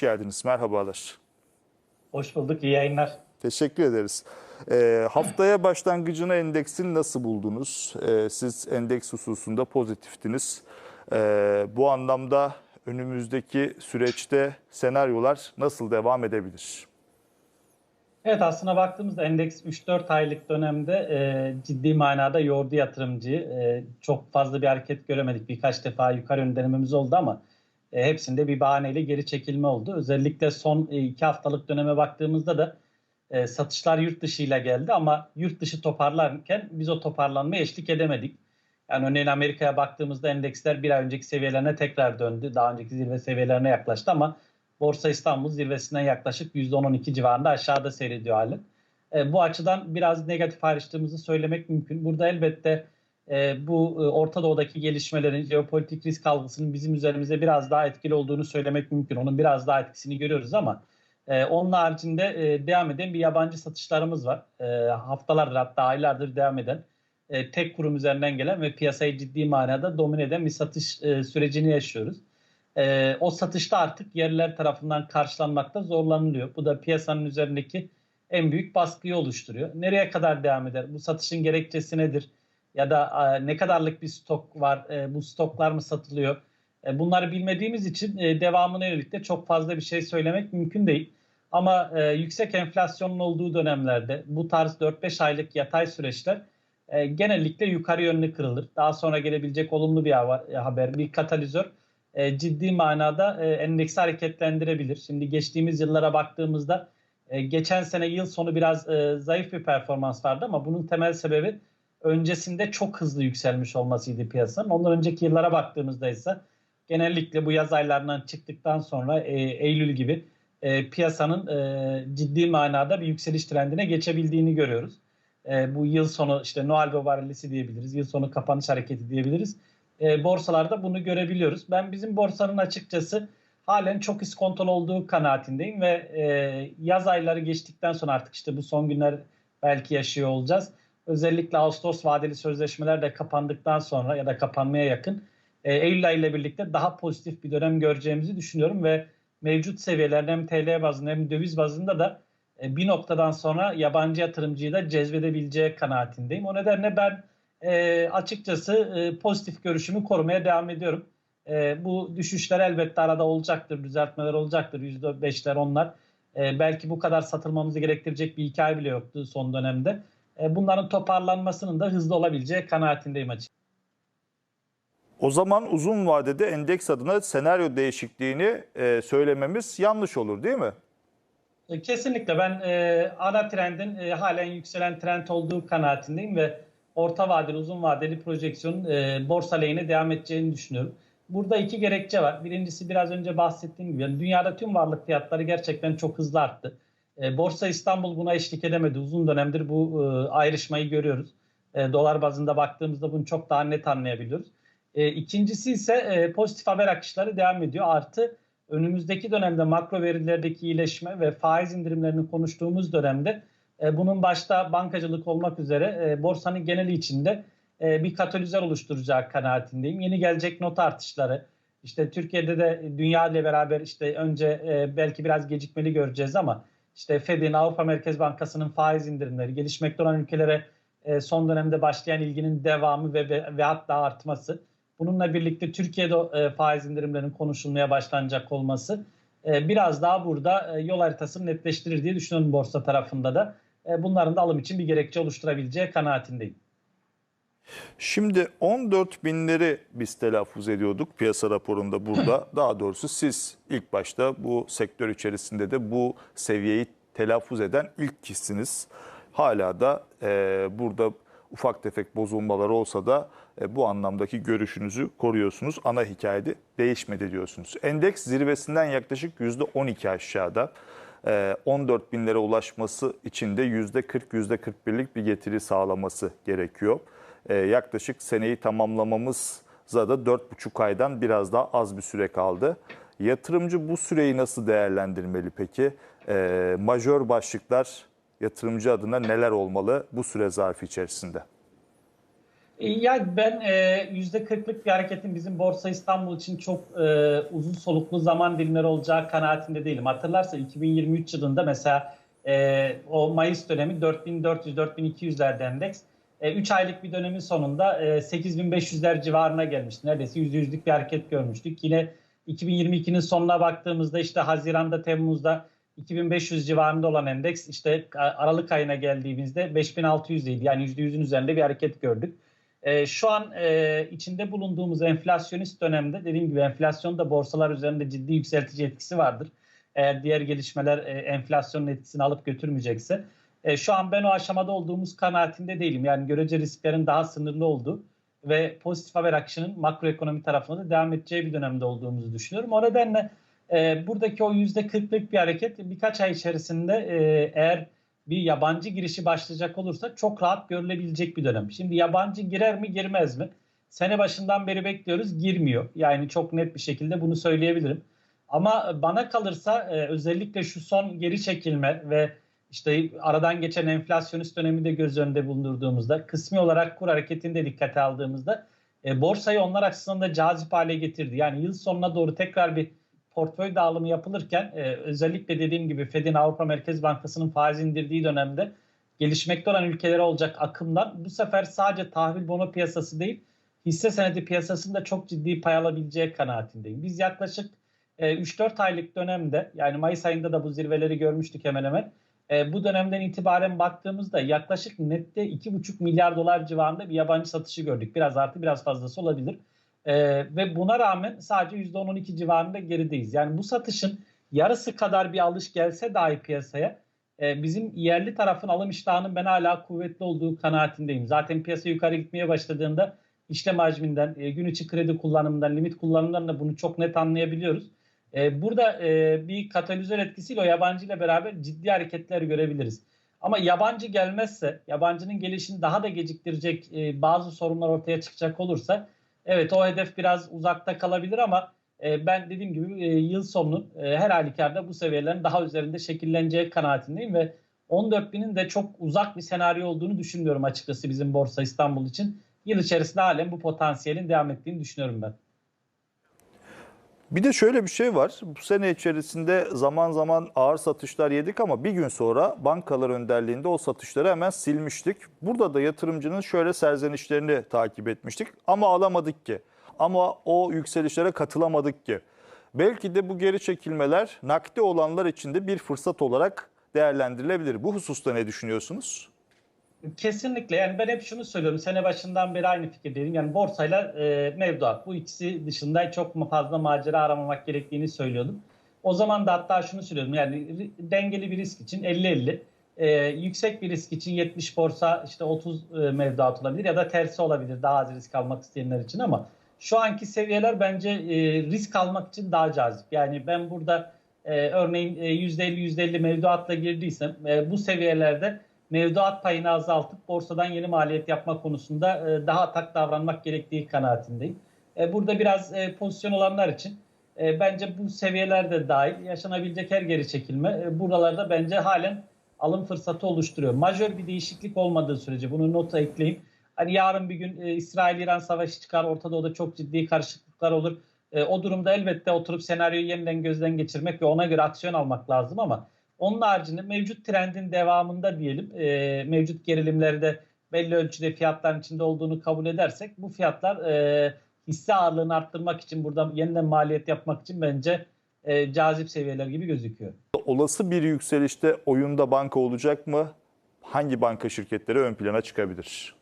geldiniz. Merhabalar. Hoş bulduk, iyi yayınlar. Teşekkür ederiz. Ee, haftaya başlangıcını endeksin nasıl buldunuz? Ee, siz endeks hususunda pozitiftiniz. Ee, bu anlamda önümüzdeki süreçte senaryolar nasıl devam edebilir? Evet aslına baktığımızda endeks 3-4 aylık dönemde e, ciddi manada yordu yatırımcıyı. E, çok fazla bir hareket göremedik. Birkaç defa yukarı yönlü denememiz oldu ama e, hepsinde bir bahaneyle geri çekilme oldu. Özellikle son 2 haftalık döneme baktığımızda da e, satışlar yurt dışıyla geldi ama yurt dışı toparlarken biz o toparlanmaya eşlik edemedik. Yani örneğin Amerika'ya baktığımızda endeksler bir ay önceki seviyelerine tekrar döndü. Daha önceki zirve seviyelerine yaklaştı ama Borsa İstanbul zirvesinden yaklaşık %10-12 civarında aşağıda seyrediyor hali. E, bu açıdan biraz negatif ayrıştığımızı söylemek mümkün. Burada elbette e, bu e, Orta Doğu'daki gelişmelerin, jeopolitik risk algısının bizim üzerimize biraz daha etkili olduğunu söylemek mümkün. Onun biraz daha etkisini görüyoruz ama e, onun haricinde e, devam eden bir yabancı satışlarımız var. E, haftalardır hatta aylardır devam eden e, tek kurum üzerinden gelen ve piyasayı ciddi manada domine eden bir satış e, sürecini yaşıyoruz. E, o satışta artık yerliler tarafından karşılanmakta zorlanılıyor. Bu da piyasanın üzerindeki en büyük baskıyı oluşturuyor. Nereye kadar devam eder? Bu satışın gerekçesi nedir? Ya da ne kadarlık bir stok var? E, bu stoklar mı satılıyor? E, bunları bilmediğimiz için e, devamına yönelik de çok fazla bir şey söylemek mümkün değil. Ama e, yüksek enflasyonun olduğu dönemlerde bu tarz 4-5 aylık yatay süreçler genellikle yukarı yönlü kırılır. Daha sonra gelebilecek olumlu bir haber, bir katalizör ciddi manada e, endeksi hareketlendirebilir. Şimdi geçtiğimiz yıllara baktığımızda geçen sene yıl sonu biraz zayıf bir performans vardı ama bunun temel sebebi öncesinde çok hızlı yükselmiş olmasıydı piyasanın. Ondan önceki yıllara baktığımızda ise genellikle bu yaz aylarından çıktıktan sonra e, Eylül gibi e, piyasanın e, ciddi manada bir yükseliş trendine geçebildiğini görüyoruz. E, bu yıl sonu işte Noel Babarellisi diyebiliriz, yıl sonu kapanış hareketi diyebiliriz. E, borsalarda bunu görebiliyoruz. Ben bizim borsanın açıkçası halen çok iskontol olduğu kanaatindeyim ve e, yaz ayları geçtikten sonra artık işte bu son günler belki yaşıyor olacağız. Özellikle Ağustos vadeli sözleşmeler de kapandıktan sonra ya da kapanmaya yakın e, Eylül ile birlikte daha pozitif bir dönem göreceğimizi düşünüyorum ve mevcut seviyelerde hem TL bazında hem döviz bazında da e, bir noktadan sonra yabancı yatırımcıyı da cezbedebileceği kanaatindeyim. O nedenle ben e, açıkçası e, pozitif görüşümü korumaya devam ediyorum. E, bu düşüşler elbette arada olacaktır, düzeltmeler olacaktır. %5'ler onlar. E, belki bu kadar satılmamızı gerektirecek bir hikaye bile yoktu son dönemde. E, bunların toparlanmasının da hızlı olabileceği kanaatindeyim açıkçası. O zaman uzun vadede endeks adına senaryo değişikliğini e, söylememiz yanlış olur değil mi? E, kesinlikle ben e, ana trendin e, halen yükselen trend olduğu kanaatindeyim ve orta vadeli uzun vadeli projeksiyonun e, borsa lehine devam edeceğini düşünüyorum. Burada iki gerekçe var. Birincisi biraz önce bahsettiğim gibi yani dünyada tüm varlık fiyatları gerçekten çok hızlı arttı. E, Borsa İstanbul buna eşlik edemedi. Uzun dönemdir bu e, ayrışmayı görüyoruz. E, dolar bazında baktığımızda bunu çok daha net anlayabiliyoruz. E, ikincisi ise e, pozitif haber akışları devam ediyor. Artı önümüzdeki dönemde makro verilerdeki iyileşme ve faiz indirimlerini konuştuğumuz dönemde e, bunun başta bankacılık olmak üzere e, borsanın geneli içinde e, bir katalizör oluşturacağı kanaatindeyim. Yeni gelecek not artışları, işte Türkiye'de de dünya ile beraber işte önce e, belki biraz gecikmeli göreceğiz ama işte Fed'in, Avrupa Merkez Bankası'nın faiz indirimleri, gelişmekte olan ülkelere e, son dönemde başlayan ilginin devamı ve, ve, ve hatta artması. Bununla birlikte Türkiye'de e, faiz indirimlerinin konuşulmaya başlanacak olması e, biraz daha burada e, yol haritasını netleştirir diye düşünüyorum borsa tarafında da. Bunların da alım için bir gerekçe oluşturabileceği kanaatindeyim. Şimdi 14 binleri biz telaffuz ediyorduk piyasa raporunda burada. Daha doğrusu siz ilk başta bu sektör içerisinde de bu seviyeyi telaffuz eden ilk kişisiniz. Hala da e, burada ufak tefek bozulmalar olsa da e, bu anlamdaki görüşünüzü koruyorsunuz. Ana hikayede değişmedi diyorsunuz. Endeks zirvesinden yaklaşık %12 aşağıda. 14 binlere ulaşması için de %40, %41'lik bir getiri sağlaması gerekiyor. Ee, yaklaşık seneyi tamamlamamıza da 4,5 aydan biraz daha az bir süre kaldı. Yatırımcı bu süreyi nasıl değerlendirmeli peki? Ee, majör başlıklar yatırımcı adına neler olmalı bu süre zarfı içerisinde? E, Yani ben e, yüzde 40'lık bir hareketin bizim Borsa İstanbul için çok e, uzun soluklu zaman dilimleri olacağı kanaatinde değilim. Hatırlarsa 2023 yılında mesela e, o Mayıs dönemi 4400-4200'lerde endeks. 3 aylık bir dönemin sonunda e, 8500'ler civarına gelmişti. Neredeyse %100'lük bir hareket görmüştük. Yine 2022'nin sonuna baktığımızda işte Haziran'da, Temmuz'da 2500 civarında olan endeks işte Aralık ayına geldiğimizde 5600'deydi. Yani %100'ün üzerinde bir hareket gördük. E, şu an e, içinde bulunduğumuz enflasyonist dönemde dediğim gibi enflasyon da borsalar üzerinde ciddi yükseltici etkisi vardır. Eğer diğer gelişmeler e, enflasyonun etkisini alıp götürmeyecekse. E, şu an ben o aşamada olduğumuz kanaatinde değilim. Yani görece risklerin daha sınırlı olduğu ve pozitif haber akışının makroekonomi tarafında da devam edeceği bir dönemde olduğumuzu düşünüyorum. O nedenle e, buradaki o %40'lık bir hareket birkaç ay içerisinde e, eğer bir yabancı girişi başlayacak olursa çok rahat görülebilecek bir dönem. Şimdi yabancı girer mi girmez mi? Sene başından beri bekliyoruz girmiyor. Yani çok net bir şekilde bunu söyleyebilirim. Ama bana kalırsa e, özellikle şu son geri çekilme ve işte aradan geçen enflasyonist dönemi de göz önünde bulundurduğumuzda kısmi olarak kur hareketini de dikkate aldığımızda e, borsayı onlar açısından da cazip hale getirdi. Yani yıl sonuna doğru tekrar bir portföy dağılımı yapılırken e, özellikle dediğim gibi Fed'in Avrupa Merkez Bankası'nın faiz indirdiği dönemde gelişmekte olan ülkelere olacak akımdan bu sefer sadece tahvil bono piyasası değil hisse senedi piyasasında çok ciddi pay alabileceği kanaatindeyim. Biz yaklaşık e, 3-4 aylık dönemde yani Mayıs ayında da bu zirveleri görmüştük hemen hemen. E, bu dönemden itibaren baktığımızda yaklaşık nette 2,5 milyar dolar civarında bir yabancı satışı gördük. Biraz artı biraz fazlası olabilir. E, ve buna rağmen sadece %10-12 civarında gerideyiz. Yani bu satışın yarısı kadar bir alış gelse dahi piyasaya e, bizim yerli tarafın alım iştahının ben hala kuvvetli olduğu kanaatindeyim. Zaten piyasa yukarı gitmeye başladığında işlem hacminden, gün içi kredi kullanımından, limit kullanımından da bunu çok net anlayabiliyoruz. E, burada e, bir katalizör etkisiyle o yabancı ile beraber ciddi hareketler görebiliriz. Ama yabancı gelmezse, yabancının gelişini daha da geciktirecek e, bazı sorunlar ortaya çıkacak olursa evet o hedef biraz uzakta kalabilir ama e, ben dediğim gibi e, yıl sonunun e, her halükarda bu seviyelerin daha üzerinde şekilleneceği kanaatindeyim ve 14 binin de çok uzak bir senaryo olduğunu düşünmüyorum açıkçası bizim Borsa İstanbul için. Yıl içerisinde halen bu potansiyelin devam ettiğini düşünüyorum ben. Bir de şöyle bir şey var. Bu sene içerisinde zaman zaman ağır satışlar yedik ama bir gün sonra bankalar önderliğinde o satışları hemen silmiştik. Burada da yatırımcının şöyle serzenişlerini takip etmiştik. Ama alamadık ki. Ama o yükselişlere katılamadık ki. Belki de bu geri çekilmeler nakde olanlar için de bir fırsat olarak değerlendirilebilir. Bu hususta ne düşünüyorsunuz? Kesinlikle. Yani ben hep şunu söylüyorum. Sene başından beri aynı fikirdeyim. Yani borsayla e, mevduat. Bu ikisi dışında çok fazla macera aramamak gerektiğini söylüyordum. O zaman da hatta şunu söylüyordum. Yani dengeli bir risk için 50-50 e, yüksek bir risk için 70 borsa işte 30 e, mevduat olabilir ya da tersi olabilir daha az risk almak isteyenler için ama şu anki seviyeler bence e, risk almak için daha cazip. Yani ben burada e, örneğin e, %50-%50 mevduatla girdiysem e, bu seviyelerde mevduat payını azaltıp borsadan yeni maliyet yapma konusunda e, daha atak davranmak gerektiği kanaatindeyim. E, burada biraz e, pozisyon olanlar için bence bu seviyelerde dahil yaşanabilecek her geri çekilme buralarda bence halen alım fırsatı oluşturuyor. Majör bir değişiklik olmadığı sürece bunu nota ekleyeyim. Hani yarın bir gün İsrail-İran savaşı çıkar, Orta Doğu'da çok ciddi karışıklıklar olur. o durumda elbette oturup senaryoyu yeniden gözden geçirmek ve ona göre aksiyon almak lazım ama onun haricinde mevcut trendin devamında diyelim e, mevcut gerilimleri de belli ölçüde fiyatların içinde olduğunu kabul edersek bu fiyatlar e, hisse ağırlığını arttırmak için burada yeniden maliyet yapmak için bence e, cazip seviyeler gibi gözüküyor. Olası bir yükselişte oyunda banka olacak mı? Hangi banka şirketleri ön plana çıkabilir?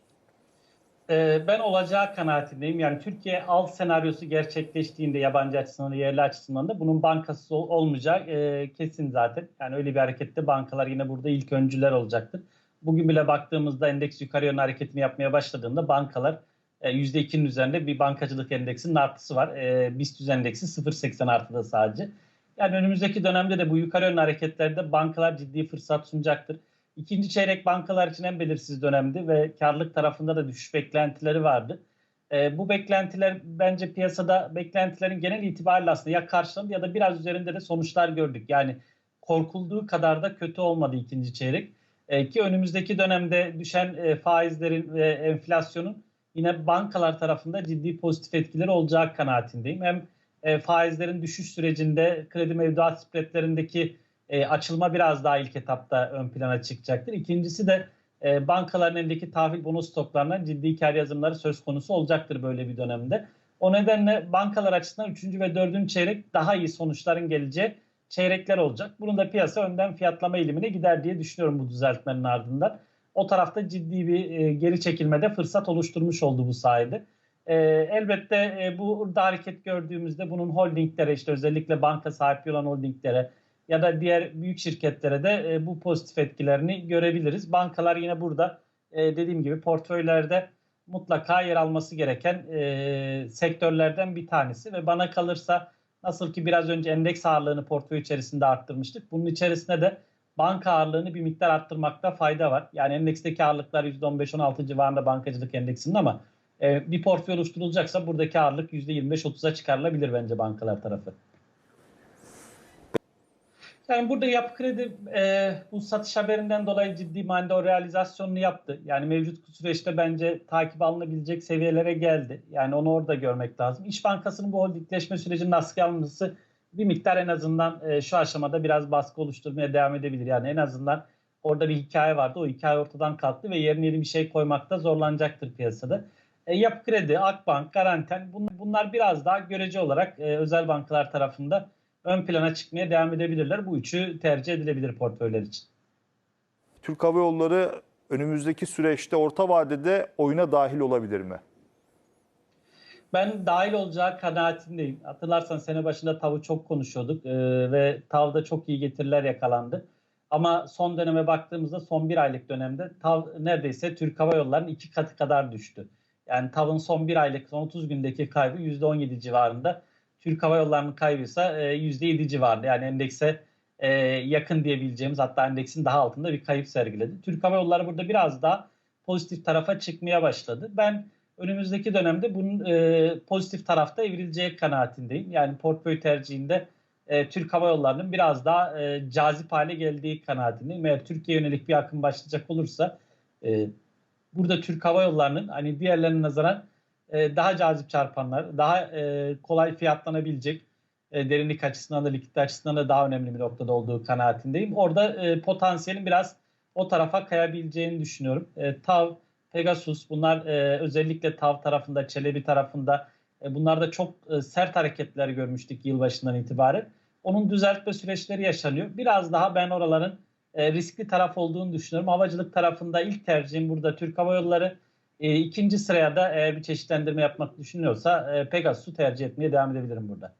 Ee, ben olacağı kanaatindeyim. Yani Türkiye alt senaryosu gerçekleştiğinde yabancı açısından da yerli açısından da bunun bankası olmayacağı e, kesin zaten. Yani öyle bir harekette bankalar yine burada ilk öncüler olacaktır. Bugün bile baktığımızda endeks yukarı yönlü hareketini yapmaya başladığında bankalar e, %2'nin üzerinde bir bankacılık endeksinin artısı var. E, BIST endeksi 0.80 artıda sadece. Yani önümüzdeki dönemde de bu yukarı yönlü hareketlerde bankalar ciddi fırsat sunacaktır. İkinci çeyrek bankalar için en belirsiz dönemdi ve karlılık tarafında da düşüş beklentileri vardı. E, bu beklentiler bence piyasada beklentilerin genel itibariyle aslında ya karşılandı ya da biraz üzerinde de sonuçlar gördük. Yani korkulduğu kadar da kötü olmadı ikinci çeyrek. E, ki önümüzdeki dönemde düşen e, faizlerin ve enflasyonun yine bankalar tarafında ciddi pozitif etkileri olacağı kanaatindeyim. Hem e, faizlerin düşüş sürecinde kredi mevduat spreadlerindeki e, açılma biraz daha ilk etapta ön plana çıkacaktır. İkincisi de e, bankaların elindeki tahvil bonus stoklarından ciddi kar yazımları söz konusu olacaktır böyle bir dönemde. O nedenle bankalar açısından 3. ve 4. çeyrek daha iyi sonuçların geleceği çeyrekler olacak. Bunun da piyasa önden fiyatlama eğilimine gider diye düşünüyorum bu düzeltmenin ardından. O tarafta ciddi bir e, geri çekilmede fırsat oluşturmuş oldu bu sayede. E, elbette e, burada hareket gördüğümüzde bunun holdinglere işte özellikle banka sahibi olan holdinglere ya da diğer büyük şirketlere de e, bu pozitif etkilerini görebiliriz. Bankalar yine burada e, dediğim gibi portföylerde mutlaka yer alması gereken e, sektörlerden bir tanesi ve bana kalırsa nasıl ki biraz önce endeks ağırlığını portföy içerisinde arttırmıştık. Bunun içerisinde de banka ağırlığını bir miktar arttırmakta fayda var. Yani endeksteki ağırlıklar %15-16 civarında bankacılık endeksinin ama e, bir portföy oluşturulacaksa buradaki ağırlık %25-30'a çıkarılabilir bence bankalar tarafı. Yani burada Yapı Kredi e, bu satış haberinden dolayı ciddi manada o realizasyonunu yaptı. Yani mevcut süreçte bence takip alınabilecek seviyelere geldi. Yani onu orada görmek lazım. İş Bankası'nın bu holdingleşme sürecinin askıya alınması bir miktar en azından e, şu aşamada biraz baskı oluşturmaya devam edebilir. Yani en azından orada bir hikaye vardı. O hikaye ortadan kalktı ve yerine yeni bir şey koymakta zorlanacaktır piyasada. E, Yapı Kredi, Akbank, Garanten bunlar biraz daha görece olarak e, özel bankalar tarafında ön plana çıkmaya devam edebilirler. Bu üçü tercih edilebilir portföyler için. Türk Hava Yolları önümüzdeki süreçte orta vadede oyuna dahil olabilir mi? Ben dahil olacağı kanaatindeyim. Hatırlarsan sene başında TAV'ı çok konuşuyorduk e, ve TAV'da çok iyi getiriler yakalandı. Ama son döneme baktığımızda son bir aylık dönemde TAV neredeyse Türk Hava Yolları'nın iki katı kadar düştü. Yani TAV'ın son bir aylık, son 30 gündeki kaybı %17 civarında. Türk Hava Yolları'nın kaybıysa e, %7 civarında. Yani endekse e, yakın diyebileceğimiz hatta endeksin daha altında bir kayıp sergiledi. Türk Hava Yolları burada biraz daha pozitif tarafa çıkmaya başladı. Ben önümüzdeki dönemde bunun e, pozitif tarafta evrileceği kanaatindeyim. Yani portföy tercihinde e, Türk Hava Yolları'nın biraz daha e, cazip hale geldiği kanaatindeyim. Eğer Türkiye yönelik bir akım başlayacak olursa e, burada Türk Hava Yolları'nın hani diğerlerine nazaran e, daha cazip çarpanlar, daha e, kolay fiyatlanabilecek e, derinlik açısından da likidite açısından da daha önemli bir noktada olduğu kanaatindeyim. Orada e, potansiyelin biraz o tarafa kayabileceğini düşünüyorum. E, TAV, Pegasus bunlar e, özellikle TAV tarafında, Çelebi tarafında e, bunlarda çok e, sert hareketler görmüştük yılbaşından itibaren. Onun düzeltme süreçleri yaşanıyor. Biraz daha ben oraların e, riskli taraf olduğunu düşünüyorum. Havacılık tarafında ilk tercihim burada Türk Hava Yolları. E, ikinci sıraya da eğer bir çeşitlendirme yapmak düşünüyorsa e, Pegasus'u tercih etmeye devam edebilirim burada.